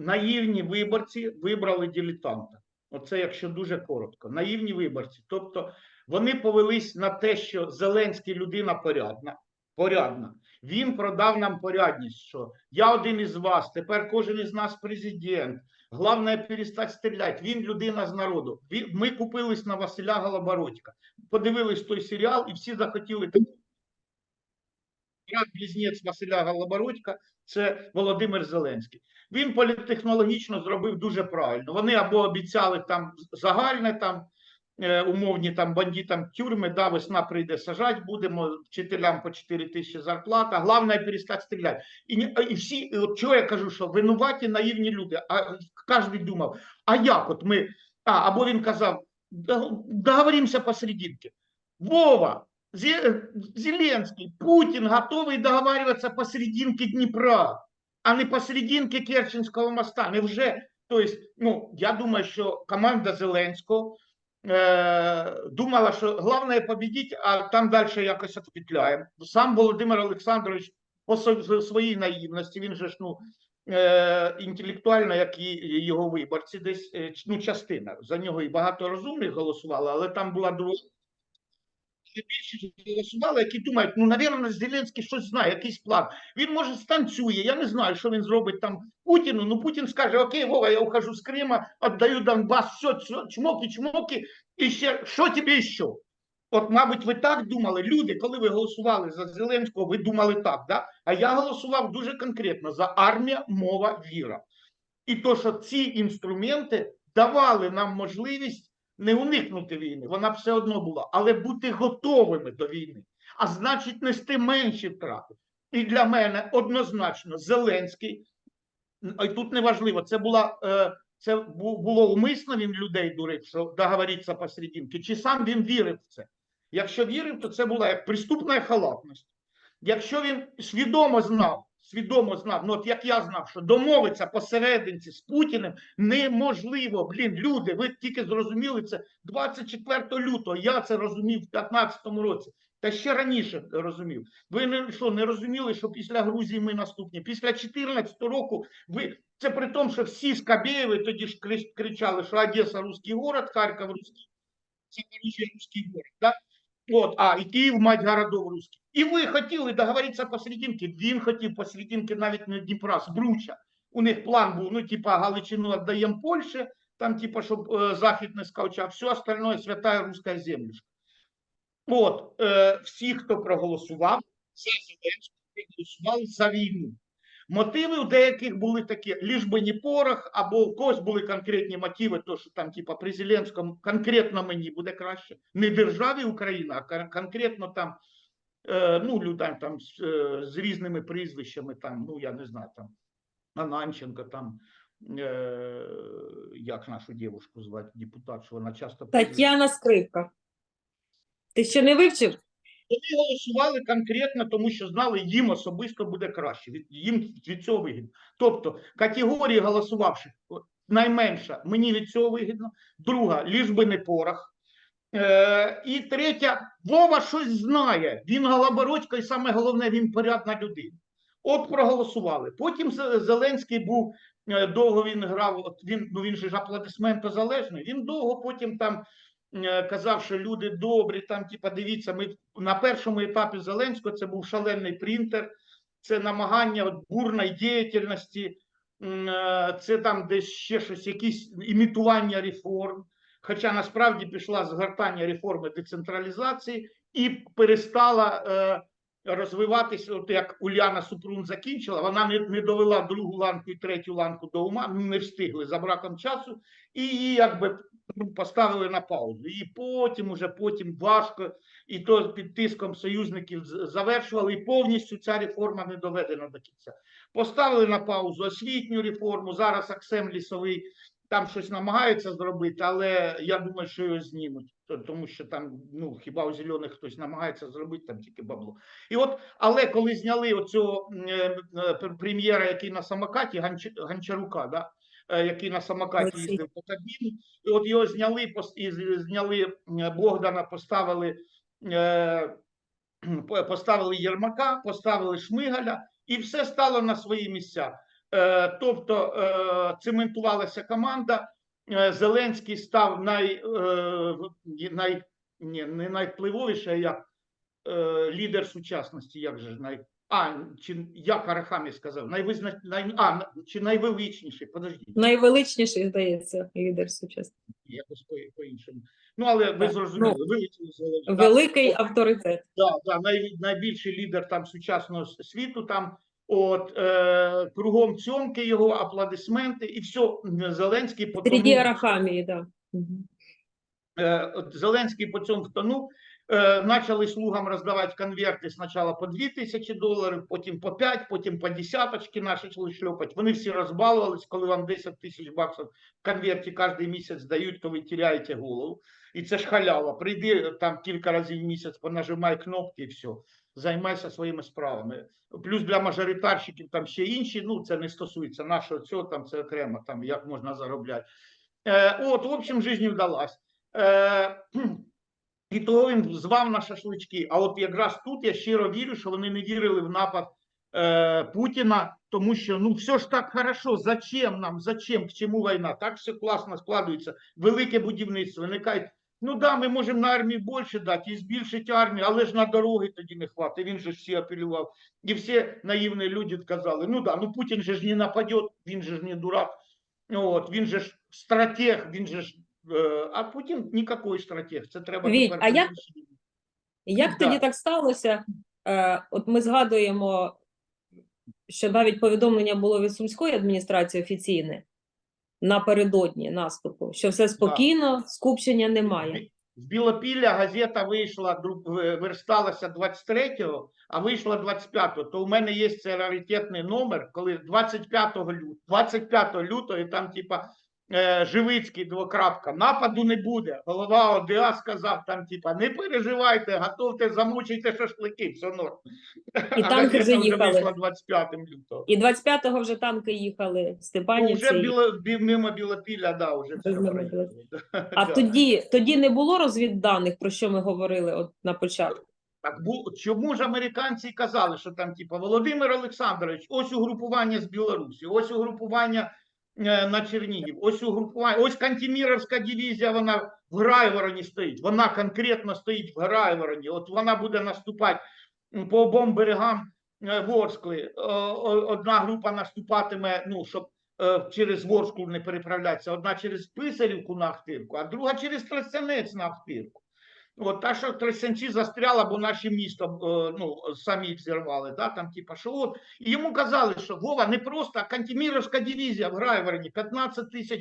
наївні виборці вибрали дилетанта. Оце якщо дуже коротко. Наївні виборці. Тобто вони повелись на те, що Зеленський людина порядна. порядна. Він продав нам порядність, що я один із вас, тепер кожен із нас президент. Головне перестати стріляти. Він людина з народу. Ми купились на Василя Голобородька. Подивились той серіал, і всі захотіли брат близнець Василя Голобородька це Володимир Зеленський. Він політтехнологічно зробив дуже правильно. Вони або обіцяли там загальне там. е, Умовні там бандитам тюрми, да, весна прийде сажать, будемо вчителям по 4 тисячі зарплата. Головне перестати стріляти. І, і всі, і от чого я кажу, що винуваті наївні люди. А кожен думав, а як от ми. А, або він казав, договоримося посерединке. Вова, Зеленский, Путин готовый договариваться посерединке Днепра, а не посерединке Керченського моста. Невже, то есть, ну, я думаю, що команда Зеленського е, думала, що головне победить, а там далі якось відпетляємо. Сам Володимир Олександрович по своїй наївності, він же ж, ну, е, інтелектуально, як і його виборці, десь ну, частина. За нього і багато розумних голосувало, але там була друга більше голосували, які думають, ну, навірно, Зеленський щось знає, якийсь план. Він може станцює, я не знаю, що він зробить там Путіну. Ну Путін скаже: Окей, Вова, я ухожу з Крима, віддаю Донбас, все, чмо- чмоки, чмоки, і ще що тобі ще? От, мабуть, ви так думали, люди, коли ви голосували за Зеленського, ви думали так, да? а я голосував дуже конкретно за армія, мова, віра. І то, що ці інструменти давали нам можливість не уникнути війни, вона все одно була, але бути готовими до війни, а значить, нести менші втрати. І для мене однозначно Зеленський, й тут неважливо, це була. Е, це було умисно він людей дурив, що договориться посерединки, чи сам він вірив в це. Якщо вірив, то це була як приступна халатність. Якщо він свідомо знав, свідомо знав, ну от як я знав, що домовитися посерединці з Путіним неможливо. Блін, люди, ви тільки зрозуміли це 24 лютого. Я це розумів в 2015 році. Та ще раніше розумів. Ви не що не розуміли, що після Грузії ми наступні. Після 2014 року ви це при тому, що всі Скабєєви тоді ж крич- кричали, що Одеса русський город, Харків русський, Запоріжжя русський город. Да? От, а і Київ мать городов русських. І ви хотіли договоритися посерединки. Він хотів посерединки навіть не Дніпра, з Бруча. У них план був, ну, типа, Галичину віддаємо Польщі, там, типа, щоб е, Захід не скавчав, все остальное святая русська землюшка. От, е, всі, хто проголосував за Зеленського, проголосували за війну. Мотиви у деяких були такі, ліж би не порох, або у когось були конкретні мотиви, то що там, типа, при Зеленському конкретно мені буде краще. Не державі Україна, а конкретно там, е, ну, людям там з, е, з різними прізвищами, там, ну, я не знаю, там, Ананченко, там, е, як нашу дівушку звати, депутат, що вона часто Тетяна Скрипка. Ти ще не вивчив? Вони голосували конкретно, тому що знали, їм особисто буде краще. Їм від цього вигідно. Тобто категорії голосувавших найменша, мені від цього вигідно. Друга, ліж би не порох. Е, і третя, Вова щось знає. Він Голобородько, і саме головне, він порядна людина. От проголосували. Потім Зеленський був е, довго він грав. Він ну він же ж аплодисментозалежний. Він довго потім там казав, що люди добрі, там, типа, дивіться, ми на першому етапі Зеленського це був шалений принтер, це намагання от, бурної діяльності, е, це там десь ще щось, якісь імітування реформ. Хоча насправді пішла згортання реформи децентралізації і перестала е, розвиватися, от як Уляна Супрун закінчила, вона не, не довела другу ланку і третю ланку до ума, не встигли за браком часу, і її якби поставили на паузу. І потім, уже потім важко, і то під тиском союзників завершували, і повністю ця реформа не доведена до кінця. Поставили на паузу освітню реформу. Зараз Аксем Лісовий там щось намагаються зробити, але я думаю, що його знімуть, тому що там, ну хіба у зелених хтось намагається зробити там тільки бабло. І от, але коли зняли оцього е, е, прем'єра, який на самокаті, Ганч- Гончарука, да? Е, який на самокаті їздив по Кабміну, і от його зняли, і зняли Богдана, поставили, е, поставили Єрмака, поставили Шмигаля, і все стало на свої місця. Е, тобто цементувалася команда. Зеленський став най, най, не найвпливовіший, як лідер сучасності, як же най, а, чи як Арахамі сказав, найвизна, най, а, чи найвеличніший, подождіть, Найвеличніший, здається, лідер сучасний. якось по, по-іншому. Ну, але ви Так, зрозуміли, ну, вилетіли з голови. так? Великий авторитет. Да, да, най, найбільший лідер там сучасного світу. Там от е, кругом цьомки його аплодисменти, і все. Зеленський потонув. Середі Арахамії, так. Да. Е, Зеленський по цьому втонув. Е, Почали слугам роздавати конверти спочатку по 2 тисячі доларів, потім по 5, потім по десяточки почали шльопати. Вони всі розбалувались, коли вам 10 тисяч баксів в конверті кожен місяць дають, то ви теряєте голову. І це ж халява. Прийди там кілька разів в місяць, понажимай кнопки і все. Займайся своїми справами. Плюс для мажоритарщиків там ще інші. Ну це не стосується нашого цього, там це окремо, там як можна заробляти. Е, от, в общем, жизнь вдалась. Е, і того він звав на шашлички. А от якраз тут я щиро вірю, що вони не вірили в напад е, Путіна, тому що ну все ж так хорошо. Зачем нам? Зачем? К чому війна? Так все класно складується. Велике будівництво. Вони кажуть, ну да, ми можемо на армію більше дати і збільшити армію, але ж на дороги тоді не хватить. Він же всі апелював. І всі наївні люди казали: ну да, ну Путін же ж не нападе, він же ж не дурак. От, він же ж стратег, він же ж. Е, А Путін ніякий стратег. Це треба Віть, а як- Як Да. тоді так сталося? Е, от ми згадуємо, що навіть повідомлення було від сумської адміністрації офіційне напередодні наступу, що все спокійно, скупчення немає. З Білопілля газета вийшла, версталася 23-го, а вийшла 25-го. То у мене є цей раритетний номер, коли 25 лютого, 25 лютого, і там, типа, Живицький двокрапка, нападу не буде. Голова ОДА сказав, там, типа, не переживайте, готовте, замучуйте шашлики, все норм. І танки вже їхали. вийшла 25 лютого. І 25-го вже танки їхали в Ну, Степанівці. вже біло, бі, мимо Білопілля, да, вже все. А тоді, тоді не було розвідданих, про що ми говорили от на початку. Так бу, чому ж американці казали, що там, типу, Володимир Олександрович, ось угрупування з Білорусі, ось угрупування е, на Чернігів, ось угрупування, ось Кантіміровська дивізія, вона в Грайвороні стоїть, вона конкретно стоїть в Грайвороні, от вона буде наступати по обом берегам е, Ворскли. Одна група наступатиме, ну, щоб е, через Ворсклу не переправлятися, одна через Писарівку на Ахтирку, а друга через Тростянець на Ахтирку. От та, що Тростянці застряла, бо наші місто е, ну, самі їх зірвали. Да? Там, типа, що от. І йому казали, що Вова не просто, а Кантеміровська дивізія в Грайвороні, 15 тисяч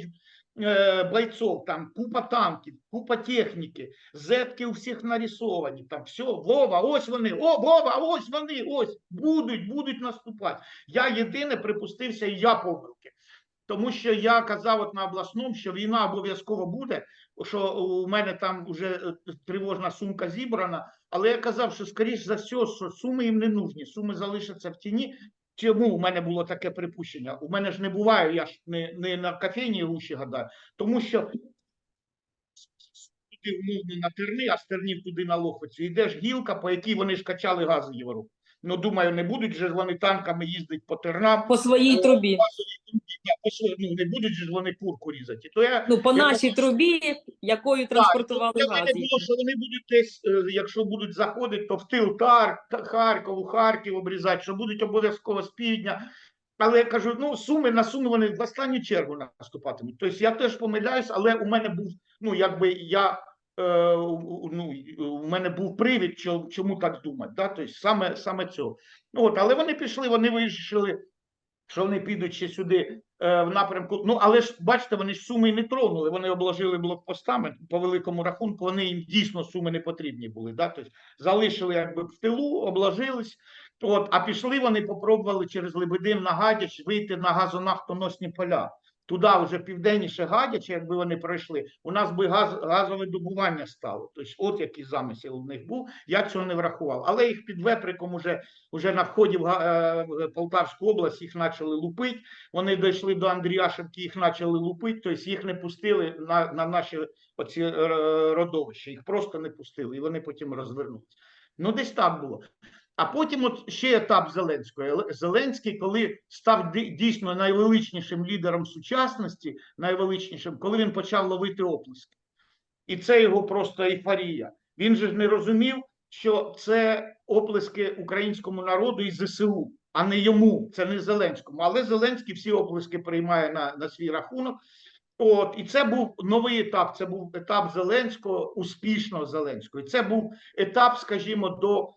е, бойців, там купа танків, купа техніки, зетки у всіх нарисовані. Там все, Вова, ось вони, о, Вова, ось вони, ось будуть, будуть наступати. Я єдине припустився, і я помилки. Тому що я казав от на обласному, що війна обов'язково буде, що у мене там вже тривожна сумка зібрана, але я казав, що скоріш за все, що суми їм не нужні, суми залишаться в тіні. Чому у мене було таке припущення? У мене ж не буває, я ж не, не на кофейні гуші гадаю, тому що туди умовно на терни, а з тернів туди на Лохвицю. Йдеш гілка, по якій вони ж качали газ в Європу. Ну, думаю, не будуть же ж вони танками їздити по тернам. По своїй Е, трубі. Я ну, не будуть ж вони курку різати. То я Ну, по я нашій трубі, якою транспортували Тобто, газ. мене було, що вони будуть десь, е, якщо будуть заходити, то в тил Тар, Та- Харкову, Харків обрізати, що будуть обов'язково з півдня. Але я кажу, ну суми на суми вони в останню чергу наступатимуть. Тобто я теж помиляюсь, але у мене був, ну якби я. е, у- Ну, у мене був привід, чо- чому так думати. Да? Тобто саме, саме цього. Ну, От, але вони пішли, вони вирішили, що вони підуть ще сюди в напрямку. Ну, але ж бачите, вони ж суми не тронули. Вони обложили блокпостами по великому рахунку. Вони їм дійсно суми не потрібні були. Да? Тобто залишили якби в тилу, обложились. От, а пішли вони, попробували через Лебедин на Гадяч вийти на газонафтоносні поля. Туди вже південніше Гадяч, якби вони пройшли, у нас би газ, газове добування стало. Тобто, от який замисел у них був. Я цього не врахував. Але їх під веприком уже, уже на вході в, е, в Полтавську область їх почали лупити. Вони дійшли до Андріашевки, їх почали лупити, тобто їх не пустили на, на наші оці е, родовища. Їх просто не пустили, і вони потім розвернулися. Ну, десь так було. А потім от ще етап Зеленського. Зеленський, коли став дійсно найвеличнішим лідером сучасності, найвеличнішим, коли він почав ловити оплески. І це його просто ейфорія. Він же ж не розумів, що це оплески українському народу і ЗСУ, а не йому, це не Зеленському. Але Зеленський всі оплески приймає на, на свій рахунок. От, і це був новий етап. Це був етап Зеленського, успішного Зеленського. І це був етап, скажімо, до е,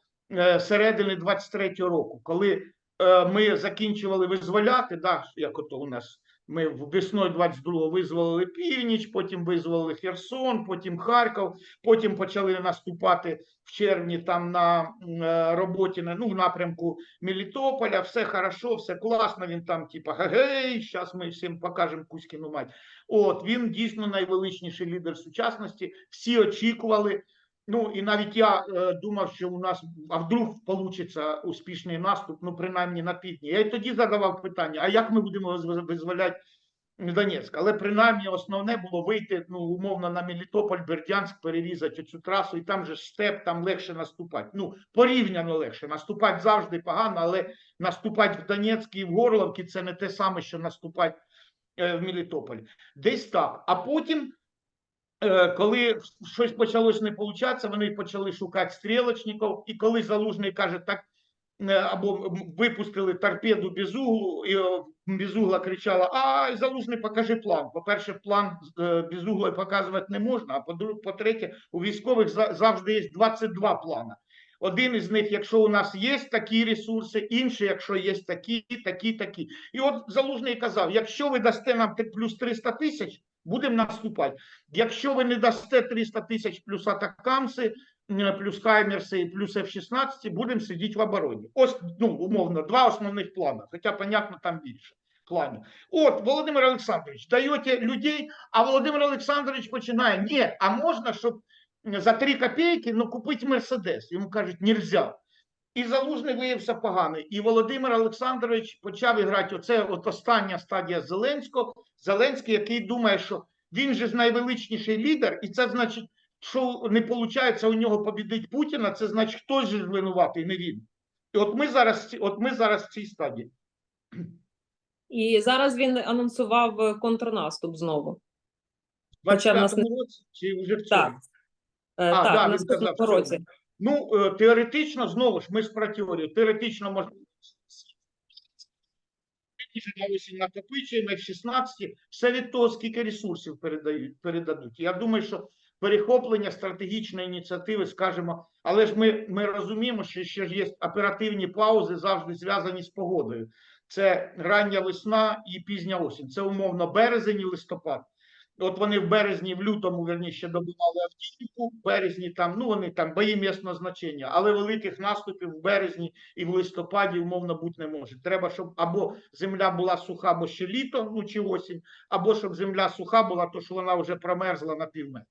середини 23-го року, коли е, ми закінчували визволяти, да, як ото у нас ми весною 22-го визволили північ, потім визволили Херсон, потім Харків, потім почали наступати в червні там на е, роботі на ну, в напрямку Мелітополя. Все хорошо, все класно. Він там, типа, гей, зараз ми всім покажемо Кузькіну мать. От він дійсно найвеличніший лідер сучасності. Всі очікували. Ну і навіть я е, думав, що у нас а вдруг получиться успішний наступ, ну принаймні на півдні. Я й тоді задавав питання: а як ми будемо виз- визволяти Донецьк? Але принаймні основне було вийти ну умовно на Мелітополь, Бердянськ, перерізати цю трасу, і там же степ, там легше наступати. Ну порівняно легше. Наступати завжди погано, але наступати в Донецьк і в Горловці це не те саме, що наступати е, в Мелітополі. Десь так. А потім коли щось почалось не получатися, вони почали шукати стрілочників, і коли Залужний каже, так е, або випустили торпеду без углу, і е, без угла кричала: А, Залужний, покажи план. По-перше, план е, без угла показувати не можна. А по-третє, у військових завжди є 22 плани. Один із них, якщо у нас є такі ресурси, інший, якщо є такі, такі, такі. І от Залужний казав: якщо ви дасте нам плюс 300 тисяч, будемо наступати. Якщо ви не дасте 300 тисяч плюс атакамси, плюс Хаймерси плюс F-16, будемо сидіти в обороні. Ось, ну, умовно, два основних плани, хоча, понятно, там більше планів. От, Володимир Олександрович, даєте людей, а Володимир Олександрович починає, ні, а можна, щоб за 3 копійки ну, купити Мерседес? Йому кажуть, нельзя. І Залужний виявився поганий. І Володимир Олександрович почав іграти. Оце от остання стадія Зеленського. Зеленський, який думає, що він же ж найвеличніший лідер, і це значить, що не виходить у нього побідить Путіна, це значить, хтось же винуватий, не він. І от ми зараз, от ми зараз в цій стадії. І зараз він анонсував контрнаступ знову. В Хоча в нас 25-му році чи вже в цьому? Так, Е, А, так, в наступному році. Ну, е, теоретично, знову ж, ми ж про теорію. Теоретично можна. На осінь накопичуємо F-16, все від того, скільки ресурсів передають, передадуть. Я думаю, що перехоплення стратегічної ініціативи, скажімо, але ж ми, ми розуміємо, що ще ж є оперативні паузи, завжди зв'язані з погодою. Це рання весна і пізня осінь. Це умовно березень і листопад. От вони в березні, в лютому, верніше, добивали Авдіївку, в березні там, ну вони там бої місного значення, але великих наступів в березні і в листопаді умовно бути не може. Треба, щоб або земля була суха, бо ще літо, ну чи осінь, або щоб земля суха була, то що вона вже промерзла на пів метра.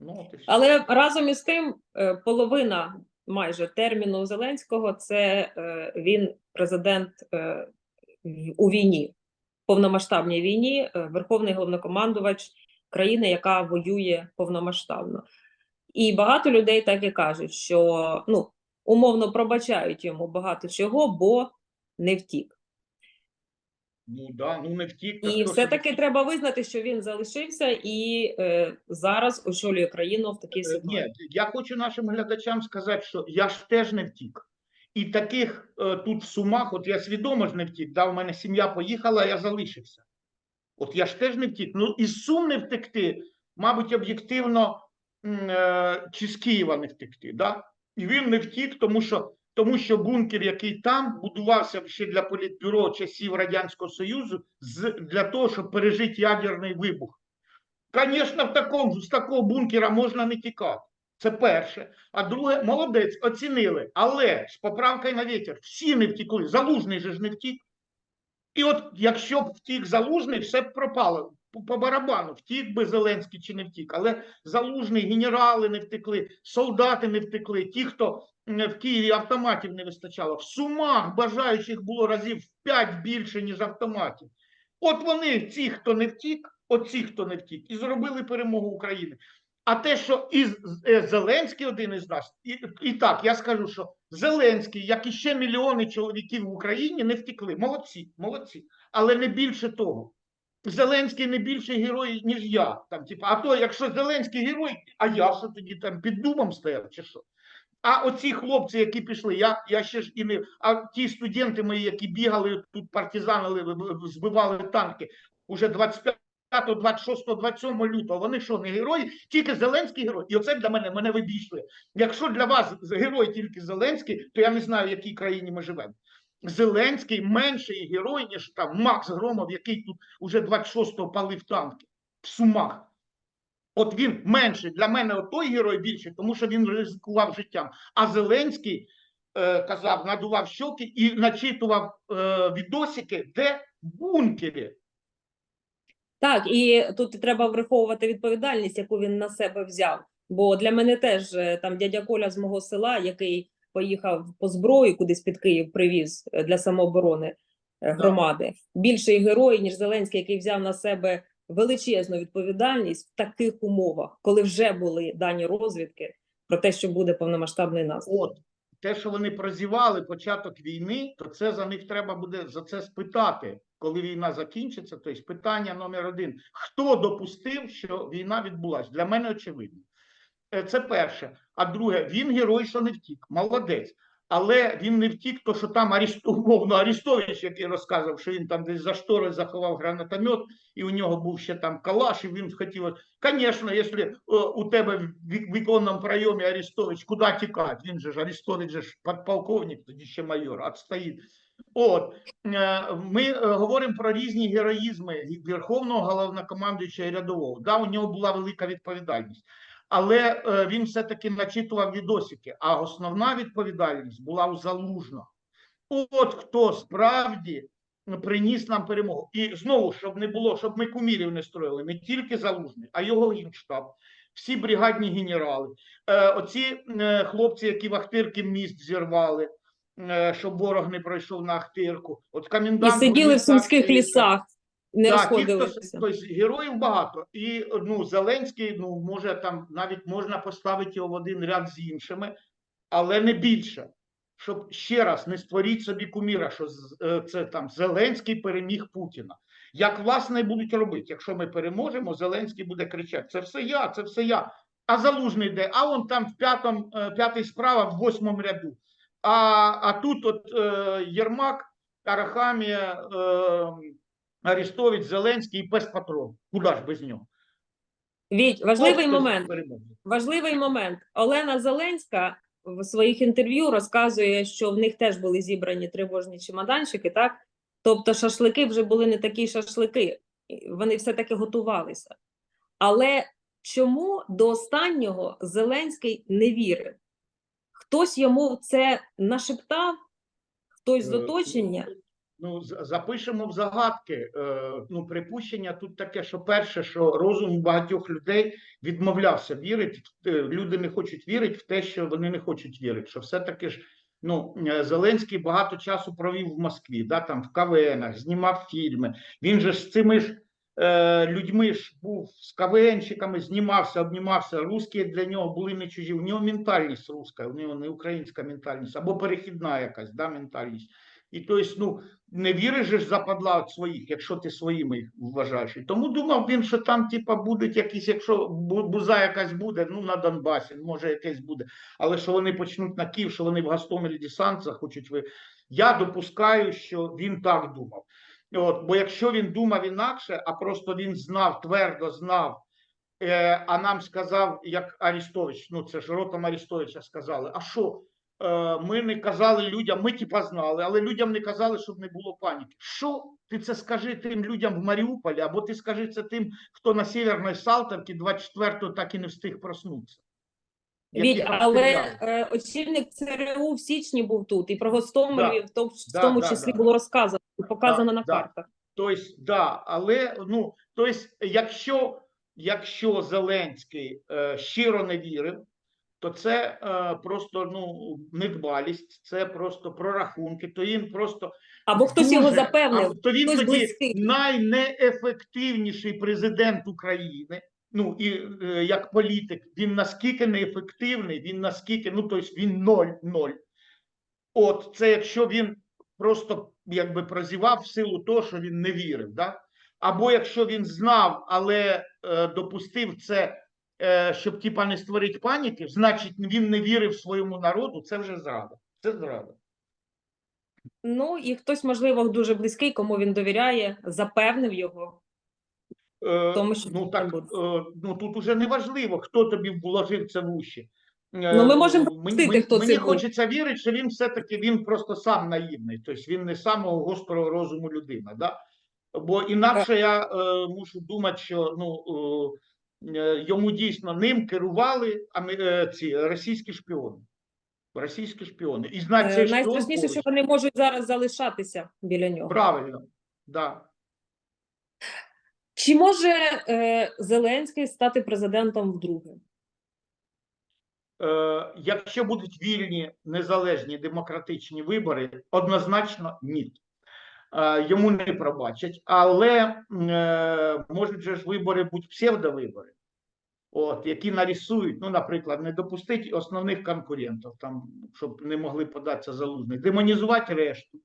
Ну. Але разом із тим, е, половина майже терміну Зеленського це е, він президент е, у війні, повномасштабній війні, е, верховний головнокомандувач країни, яка воює повномасштабно. І багато людей так і кажуть, що ну, умовно пробачають йому багато чого, бо не втік. Ну да, ну не втік. І все-таки треба визнати, що він залишився і е, зараз очолює країну в такій Е, ситуації. Ні, я хочу нашим глядачам сказати, що я ж теж не втік. І таких е, тут в Сумах, от я свідомо ж не втік, да, у мене сім'я поїхала, я залишився. От я ж теж не втік. Ну, із Сум не втекти, мабуть, об'єктивно, е, чи з Києва не втекти. Да? І він не втік, тому що, тому що бункер, який там будувався ще для політбюро часів Радянського Союзу, з, для того, щоб пережити ядерний вибух. Звісно, в з такого бункера можна не тікати. Це перше. А друге, молодець, оцінили. Але з поправкою на вітер всі не втікли. Залужний же ж не втік. І от якщо б втік залужний, все б пропало. По, барабану, втік би Зеленський чи не втік. Але залужний, генерали не втекли, солдати не втекли, ті, хто в Києві автоматів не вистачало. В сумах бажаючих було разів в п'ять більше, ніж автоматів. От вони, ці, хто не втік, оці, хто не втік, і зробили перемогу України. А те, що і е, Зеленський один із нас, і, і так, я скажу, що Зеленський, як і ще мільйони чоловіків в Україні, не втекли. Молодці, молодці. Але не більше того. Зеленський не більший герой, ніж я. Там, типу, а то, якщо Зеленський герой, а я що тоді там під дубом стояв, чи що? А оці хлопці, які пішли, я, я ще ж і не. А ті студенти мої, які бігали тут, партизанили, збивали танки, уже 25 26, 27 лютого, вони що, не герої? Тільки Зеленський герой. І оце для мене мене вибішує. Якщо для вас герой тільки Зеленський, то я не знаю, в якій країні ми живемо. Зеленський менший герой, ніж там Макс Громов, який тут уже 26-го палив танки в Сумах. От він менший. Для мене той герой більший, тому що він ризикував життям. А Зеленський е, казав, надував щоки і начитував е, відосики, де в бункері. Так, і тут треба враховувати відповідальність, яку він на себе взяв. Бо для мене теж е, там дядя Коля з мого села, який поїхав по зброю, кудись під Київ привіз е, для самооборони е, громади. Більший герой, ніж Зеленський, який взяв на себе величезну відповідальність в таких умовах, коли вже були дані розвідки про те, що буде повномасштабний наступ. От те, що вони прозівали початок війни, то це за них треба буде за це спитати, коли війна закінчиться. то Тобто питання номер один: хто допустив, що війна відбулася? Для мене очевидно. Е, Це перше. А друге, він герой, що не втік, молодець. Але він не втік, то що там Аріст- умовно Арістович, який розказував, що він там десь за штори заховав гранатомет, і у нього був ще там калаш, і він хотів. Звісно, якщо е, у тебе в віконному прийомі Арістович, куди тікати? Він же ж Арістович же ж подполковник, тоді ще майор, отстоїть. От е, ми е, говоримо про різні героїзми Верховного головнокомандуючого і рядового. Да, у нього була велика відповідальність. Але е, він все-таки начитував відосики, а основна відповідальність була у Залужного. От хто справді приніс нам перемогу. І знову, щоб не було, щоб ми кумірів не строїли, не тільки Залужний, а його генштаб, всі бригадні генерали, оці хлопці, які в Ахтирки міст зірвали, щоб ворог не пройшов на Ахтирку. От І сиділи в сумських лісах, не так, розходилися. тобто героїв багато. І ну, Зеленський, ну, може там навіть можна поставити його в один ряд з іншими, але не більше. Щоб ще раз не створіть собі куміра, що е, це там Зеленський переміг Путіна. Як власне будуть робити, якщо ми переможемо, Зеленський буде кричати: це все я, це все я. А залужний де? А он там в п'ятому, е, п'ятий справа в восьмому ряду. А, а тут от е, Єрмак, Арахамія, е, Арестович, Зеленський і пес патрон. Куди ж без нього? Віть, важливий От момент. Важливий момент. Олена Зеленська в своїх інтерв'ю розказує, що в них теж були зібрані тривожні чемоданчики, так? Тобто шашлики вже були не такі шашлики, вони все-таки готувалися. Але чому до останнього Зеленський не вірив? Хтось йому це нашептав, хтось з Е, оточення. Ну, запишемо в загадки. Е, ну, припущення тут таке, що перше, що розум багатьох людей відмовлявся вірити. Люди не хочуть вірити в те, що вони не хочуть вірити. Що все-таки ж ну, е, Зеленський багато часу провів в Москві, да, там в КВНах, знімав фільми. Він же з цими ж людьми ж був з КВНщиками, знімався, обнімався. Русські для нього були не чужі. У нього ментальність руська, у нього не українська ментальність, або перехідна якась да, ментальність. І то есть, ну, не віриш ж западла від своїх, якщо ти своїми вважаєш. І тому думав він, що там, типа, будуть якісь, якщо бу- буза якась буде, ну на Донбасі, може якесь буде. Але що вони почнуть на Київ, що вони в Гастомелі десант захочуть ви. Я допускаю, що він так думав. От, бо якщо він думав інакше, а просто він знав, твердо знав, е, а нам сказав, як Арістович, ну це ж ротом Арістовича сказали, а що? Е, ми не казали людям, ми типа знали, але людям не казали, щоб не було паніки. Що ти це скажи тим людям в Маріуполі, або ти скажи це тим, хто на Сєвєрній Салтовці 24-го так і не встиг проснутися. Віть, але е, очільник ЦРУ в січні був тут, і про Гостомель Да. в тому, в тому да, числі да. було розказано, і показано Да, на да. картах. Тобто, да, але ну, тобто, якщо, якщо Зеленський е, щиро не вірив, то це е, просто ну, недбалість, це просто прорахунки, то він просто Або хтось його запевнив. а, то він хтось тоді близький. найнеефективніший президент України, ну і е, як політик, він наскільки неефективний, він наскільки, ну тобто він ноль-ноль. От це якщо він просто якби прозівав в силу того, що він не вірив, да? або якщо він знав, але е, допустив це, е, щоб типа не створити паніки, значить він не вірив своєму народу, це вже зрада. Це зрада. Ну і хтось, можливо, дуже близький, кому він довіряє, запевнив його. Е, Тому що ну так, е, ну тут уже не важливо, хто тобі вложив це в уші. Е, Ну, ми можемо допустити, мені, хто мені це був. хочеться вірити, що він все-таки він просто сам наївний, тобто він не самого гострого розуму людина. Да? Бо інакше я е, мушу думати, що ну, е, йому дійсно ним керували е, ці російські шпіони. Російські шпіони. І знати Е, шпіон Найстрашніше, що вони можуть зараз залишатися біля нього. Правильно. Да. Чи може е, Зеленський стати президентом вдруге? Е, якщо будуть вільні, незалежні демократичні вибори, однозначно ні. Е, йому не пробачать, але е, можуть же ж вибори бути псевдовибори, от, які нарисують, ну, наприклад, не допустити основних конкурентів, там, щоб не могли податися залужний, демонізувати решту.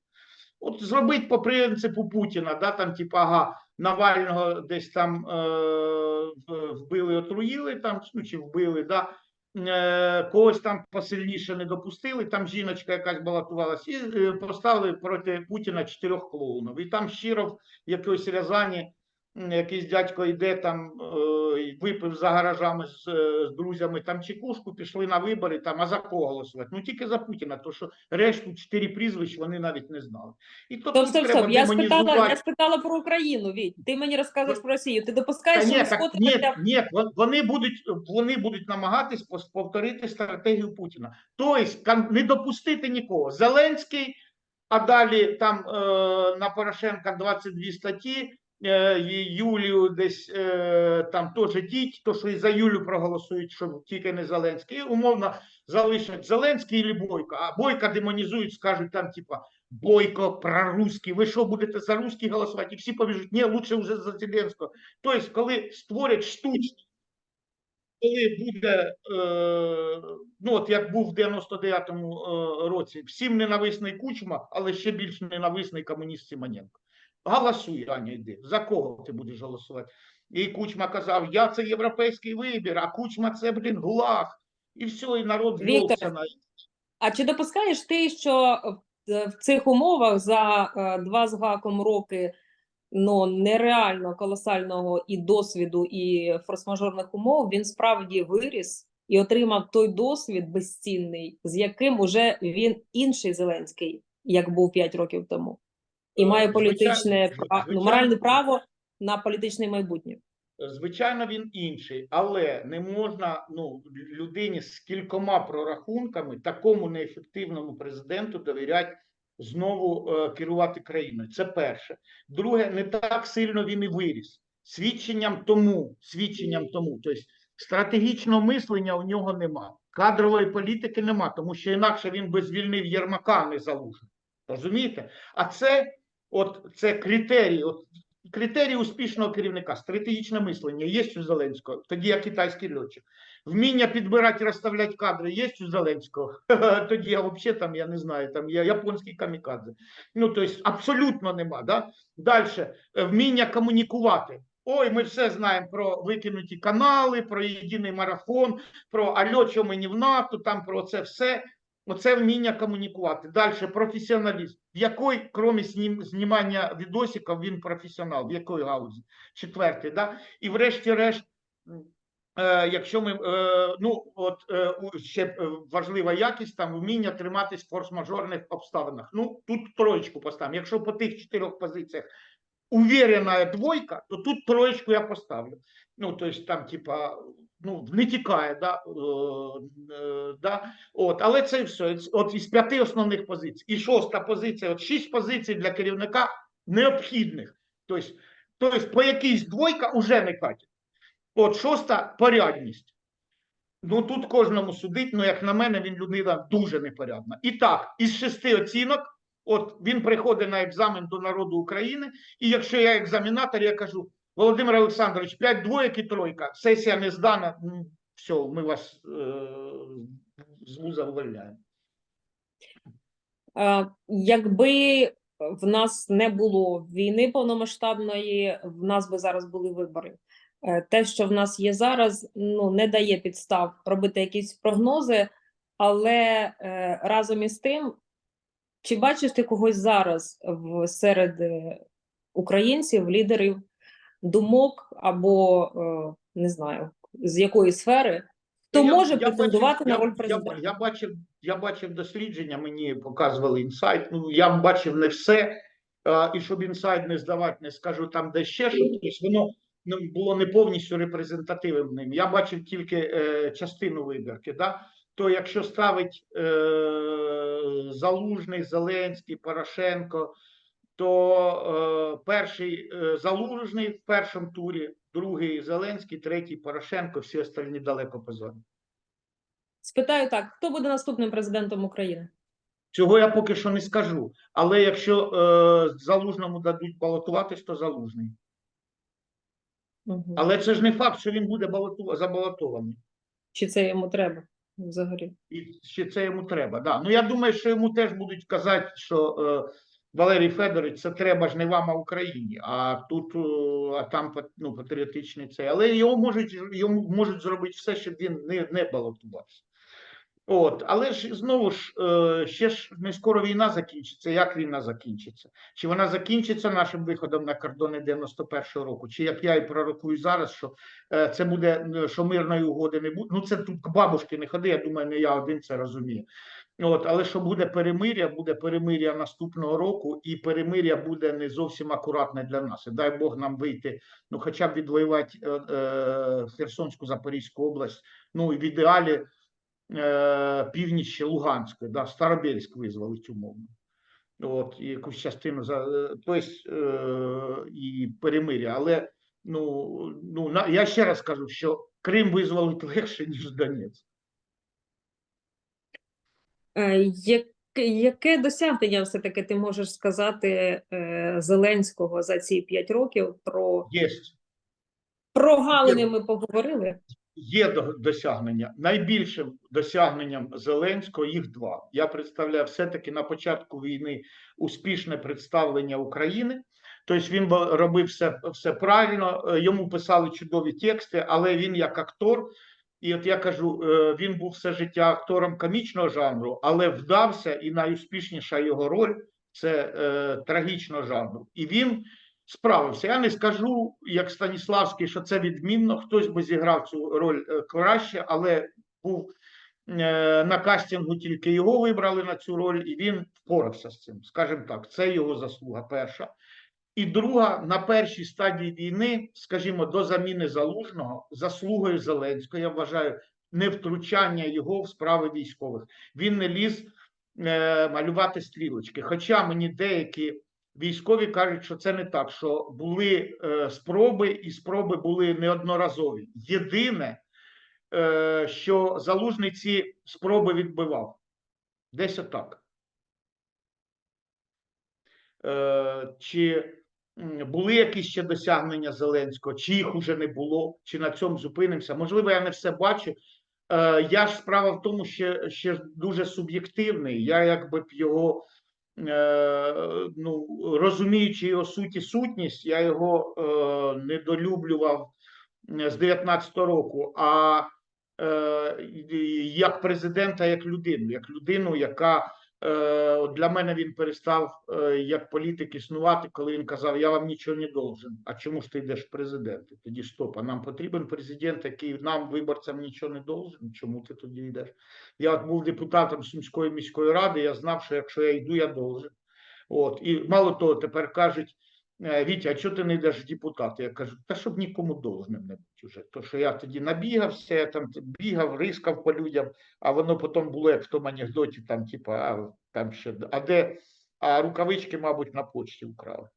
От зробити по принципу Путіна, да, там, типу, ага, Навального десь там е, вбили, отруїли, там, ну, чи вбили, да, е, когось там посильніше не допустили, там жіночка якась балотувалася, і е, поставили проти Путіна чотирьох клоунів. І там щиро в якоїсь Рязані якийсь дядько йде там, е, випив за гаражами з, е, з друзями там чекушку, пішли на вибори, там, а за кого голосувати? Ну тільки за Путіна, тому що решту чотири прізвищ вони навіть не знали. І то Стоп, стоп, стоп. Я спитала, я спитала про Україну. Віть, ти мені розказуєш про Росію. Ти Та допускаєш, що ні, так, ні, ні, вони будуть, вони будуть намагатись повторити стратегію Путіна. Тобто не допустити нікого. Зеленський, а далі там е, на Порошенка 22 статті, Юлію десь е, там теж діть, то що і за Юлю проголосують, що тільки не Зеленський. І умовно залишать Зеленський і Бойко, а Бойка демонізують, скажуть там, типа, Бойко прорусський, ви що будете за русський голосувати? І всі побіжуть, ні, лучше вже за Зеленського. Тобто, коли створять штучно, коли буде, е, ну от як був в 99-му е, році, всім ненависний Кучма, але ще більш ненависний комуніст Симоненко. Голосуй, Аня, йди. За кого ти будеш голосувати? І Кучма казав, я це європейський вибір, а Кучма це, блін, гулаг. І все, і народ ввівся на А чи допускаєш ти, що в- цих умовах за е, два з гаком роки ну, нереально колосального і досвіду, і форс-мажорних умов він справді виріс і отримав той досвід безцінний, з яким уже він інший Зеленський, як був 5 років тому, і має політичне ну, моральне право на політичне майбутнє. Звичайно, він інший, але не можна ну, людині з кількома прорахунками такому неефективному президенту довіряти знову е, керувати країною. Це перше. Друге, не так сильно він і виріс. Свідченням тому, свідченням тому, тобто стратегічного мислення у нього нема, кадрової політики нема, тому що інакше він би звільнив Єрмака, не залужний. Розумієте? А це, от це критерії. От Критерії успішного керівника, стратегічне мислення є у Зеленського, тоді я китайський льотчик. Вміння підбирати розставляти кадри є у Зеленського, тоді я взагалі там, я не знаю, там я японський камікадзе. Ну, тобто абсолютно нема. Да? Далі, вміння комунікувати. Ой, ми все знаємо про викинуті канали, про єдиний марафон, про альо, що мені в НАТО, там про це все. Оце вміння комунікувати. Далі професіоналізм. В якої, крім знім, знімання відосиків, він професіонал, в якої гаузі? Четвертий, да? І врешті-решт, е, якщо ми, е, ну, от е, ще важлива якість, там вміння триматись в форс-мажорних обставинах. Ну, тут троєчку поставимо. Якщо по тих чотирьох позиціях уверена двойка, то тут троєчку я поставлю. Ну, то есть там, типа, ну, не тікає, да, е, да, от, але це все. От із п'яти основних позицій. І шоста позиція, от шість позицій для керівника необхідних. Тобто, тобто по якійсь двойка вже не катить. От шоста порядність. Ну тут кожному судить, ну як на мене, він людина дуже непорядна. І так, із шести оцінок, от він приходить на екзамен до народу України, і якщо я екзаменатор, я кажу: Володимир Олександрович, 5 двоєк і тройка. Сесія не здана. Все, ми вас е, з вуза вивольняємо. Е, Якби в нас не було війни повномасштабної, в нас би зараз були вибори. Е, Те, що в нас є зараз, ну не дає підстав робити якісь прогнози, але разом із тим, чи бачиш ти когось зараз в серед українців, лідерів думок або е, не знаю з якої сфери, хто Я- може я претендувати бачив- на я- роль я- президента? Я, бачив, я бачив дослідження, мені показували інсайт. Ну я бачив не все. а, І щоб інсайт не здавати, не скажу там, де ще щось, тобто воно ну, було не повністю репрезентативним. Я бачив тільки е, частину вибірки. Да? То якщо ставить е, Залужний, Зеленський, Порошенко, то е, перший е, Залужний в першому турі, другий Зеленський, третій Порошенко, всі остальні далеко позаду. Спитаю так: хто буде наступним президентом України? Цього я поки що не скажу. Але якщо е, залужному дадуть балотуватись, то залужний. Мгм. Але це ж не факт, що він буде балоту... забалотований. Чи це йому треба взагалі? І ще це йому треба. Да. Ну я думаю, що йому теж будуть казати, що е, Валерій Федорович, це треба ж не вам, а Україні. А тут е, а там ну, патріотичний цей. Але його можуть йому можуть зробити все, щоб він не, не балотувався. От, але ж знову ж е, ще ж не скоро війна закінчиться. Як війна закінчиться? Чи вона закінчиться нашим виходом на кордони 91-го року? Чи як я і пророкую зараз, що е, це буде що мирної угоди не буде? Ну це тут бабушки не ходи. Я думаю, не я один це розумію. От, але що буде перемир'я, буде перемир'я наступного року, і перемир'я буде не зовсім акуратне для нас. І дай Бог нам вийти, ну хоча б відвоювати е, е, Херсонську Запорізьку область. Ну і в ідеалі е, північ Луганської, да, Старобельськ визволить умовно. От, і якусь частину за е, тобто, е, і перемир'я. Але ну, ну на, я ще раз кажу, що Крим визволить легше, ніж Донець. Е, Яке, досягнення все-таки ти можеш сказати е, Зеленського за ці п'ять років? Про, Є, про галини ми поговорили. є досягнення. Найбільшим досягненням Зеленського їх два. Я представляю все-таки на початку війни успішне представлення України. Тобто він робив все, все правильно, е, йому писали чудові тексти, але він як актор, і от я кажу, е, він був все життя актором комічного жанру, але вдався, і найуспішніша його роль це е, трагічного жанру. І він справився. Я не скажу, як Станіславський, що це відмінно. Хтось би зіграв цю роль е, краще, але був е, на кастингу тільки його вибрали на цю роль, і він впорався з цим. Скажімо так, це його заслуга перша. І друга, на першій стадії війни, скажімо, до заміни залужного, заслугою Зеленського, я вважаю, не втручання його в справи військових. Він не ліз е, малювати стрілочки. Хоча мені деякі військові кажуть, що це не так, що були е, спроби, і спроби були неодноразові. Єдине, е, що залужний ці спроби відбивав. Десь отак. Е, чи були якісь ще досягнення Зеленського, чи їх уже не було, чи на цьому зупинимося? Можливо, я не все бачу. Е, Я ж справа в тому, що ще дуже суб'єктивний. Я якби б його, е, ну, розуміючи його суть і сутність, я його е, недолюблював з 19-го року, а як президента, як людину, як людину, яка для мене він перестав е, як політик існувати, коли він казав: Я вам нічого не должен. А чому ж ти йдеш в президенти? Тоді стоп, а нам потрібен президент, який нам, виборцям, нічого не должен. Чому ти тоді йдеш? Я був депутатом Сумської міської ради, я знав, що якщо я йду, я должен. От і мало того, тепер кажуть. «Е, Вітя, а чого ти не йдеш в депутати? Я кажу, та щоб нікому должним не бути вже. То, що я тоді набігався, я там бігав, рискав по людям, а воно потім було як в тому анекдоті, там, типа, а там ще а де? А рукавички, мабуть, на почті вкрали.